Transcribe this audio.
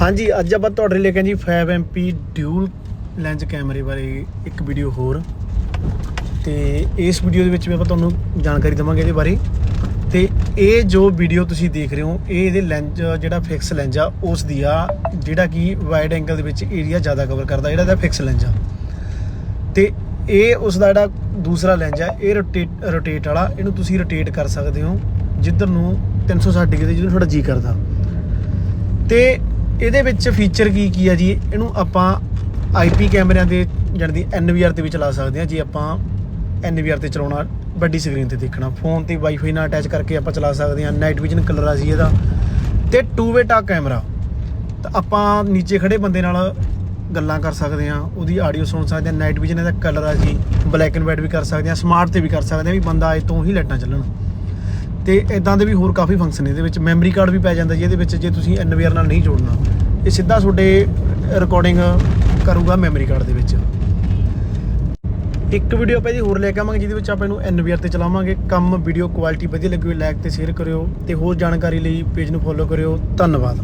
ਹਾਂਜੀ, ਅੱਜ ਆਪਾਂ ਤੁਹਾਡੇ ਲਈ ਲੈ ਕੇ ਆਏ ਜੀ 5MP ਡਿਊਲ ਲੈਂਜ ਕੈਮਰੇ ਬਾਰੇ ਇੱਕ ਵੀਡੀਓ ਹੋਰ। ਤੇ ਇਸ ਵੀਡੀਓ ਦੇ ਵਿੱਚ ਮੈਂ ਆਪਾਂ ਤੁਹਾਨੂੰ ਜਾਣਕਾਰੀ ਦਵਾਂਗੇ ਇਹਦੇ ਬਾਰੇ। ਤੇ ਇਹ ਜੋ ਵੀਡੀਓ ਤੁਸੀਂ ਦੇਖ ਰਹੇ ਹੋ, ਇਹ ਇਹਦੇ ਲੈਂਜ ਜਿਹੜਾ ਫਿਕਸ ਲੈਂਜ ਆ, ਉਸ ਦੀ ਆ, ਜਿਹੜਾ ਕਿ ਵਾਈਡ ਐਂਗਲ ਦੇ ਵਿੱਚ ਏਰੀਆ ਜ਼ਿਆਦਾ ਕਵਰ ਕਰਦਾ, ਜਿਹੜਾ ਇਹਦਾ ਫਿਕਸ ਲੈਂਸ ਆ। ਤੇ ਇਹ ਉਸ ਦਾ ਜਿਹੜਾ ਦੂਸਰਾ ਲੈਂਜ ਆ, ਇਹ ਰੋਟੇਟ ਰੋਟੇਟ ਵਾਲਾ, ਇਹਨੂੰ ਤੁਸੀਂ ਰੋਟੇਟ ਕਰ ਸਕਦੇ ਹੋ ਜਿੱਧਰ ਨੂੰ 360 ਡਿਗਰੀ ਦੇ ਜਿਹਨੂੰ ਤੁਹਾਡਾ ਜੀ ਕਰਦਾ। ਤੇ ਇਹਦੇ ਵਿੱਚ ਫੀਚਰ ਕੀ ਕੀ ਆ ਜੀ? ਇਹਨੂੰ ਆਪਾਂ ਆਈਪੀ ਕੈਮਰਿਆਂ ਦੇ ਜਾਣੀ ਦੀ ਐਨਵੀਆਰ ਤੇ ਵੀ ਚਲਾ ਸਕਦੇ ਆ ਜੇ ਆਪਾਂ ਐਨਵੀਆਰ ਤੇ ਚਲਾਉਣਾ, ਵੱਡੀ ਸਕਰੀਨ ਤੇ ਦੇਖਣਾ। ਫੋਨ ਤੇ ਵਾਈਫਾਈ ਨਾਲ ਅਟੈਚ ਕਰਕੇ ਆਪਾਂ ਚਲਾ ਸਕਦੇ ਆ ਨਾਈਟ ਵਿਜ਼ਨ ਕਲਰ ਆ ਜੀ ਇਹਦਾ। ਤੇ ਟੂ ਵੇ ਟਾ ਕੈਮਰਾ ਤਾਂ ਆਪਾਂ ਨੀਚੇ ਖੜੇ ਬੰਦੇ ਨਾਲ ਗੱਲਾਂ ਕਰ ਸਕਦੇ ਆ ਉਹਦੀ ਆਡੀਓ ਸੁਣ ਸਕਦੇ ਆ ਨਾਈਟ ਵਿਜ਼ਨ ਇਹਦਾ ਕਲਰ ਆ ਜੀ। ਬਲੈਕ ਐਂਡ ਵਾਈਟ ਵੀ ਕਰ ਸਕਦੇ ਆ ਸਮਾਰਟ ਤੇ ਵੀ ਕਰ ਸਕਦੇ ਆ ਵੀ ਬੰਦਾ ਅੱਜ ਤੋਂ ਹੀ ਲਾਈਟਾਂ ਚੱਲਣ। ਤੇ ਇਦਾਂ ਦੇ ਵੀ ਹੋਰ ਕਾਫੀ ਫੰਕਸ਼ਨ ਇਹਦੇ ਵਿੱਚ ਮੈਮਰੀ ਕਾਰਡ ਵੀ ਪੈ ਜਾਂਦਾ ਜੀ, ਇਹਦੇ ਵਿੱਚ ਜੇ ਤੁਸੀਂ ਐਨਵੀਆਰ ਨਾਲ ਨਹੀਂ ਜੋੜਨਾ, ਇਹ ਸਿੱਧਾ ਤੁਹਾਡੇ ਰਿਕਾਰਡਿੰਗ ਕਰੂਗਾ ਮੈਮਰੀ ਕਾਰਡ ਦੇ ਵਿੱਚ। ਇੱਕ ਵੀਡੀਓ ਆਪਾਂ ਇਹਦੀ ਹੋਰ ਲੈ ਕੇ ਆਵਾਂਗੇ, ਜਿਹਦੇ ਵਿੱਚ ਆਪਾਂ ਇਹਨੂੰ ਐਨਵੀਆਰ ਤੇ ਚਲਾਵਾਂਗੇ। ਕੰਮ ਵੀਡੀਓ ਕੁਆਲਿਟੀ ਵਧੀਆ ਲੱਗੀ ਹੋਈ ਲਾਈਕ ਤੇ ਸ਼ੇਅਰ ਕਰਿਓ, ਤੇ ਹੋਰ ਜਾਣਕਾਰੀ ਲਈ ਪੇਜ ਨੂੰ ਫੋਲੋ ਕਰਿਓ। ਧੰਨਵਾਦ।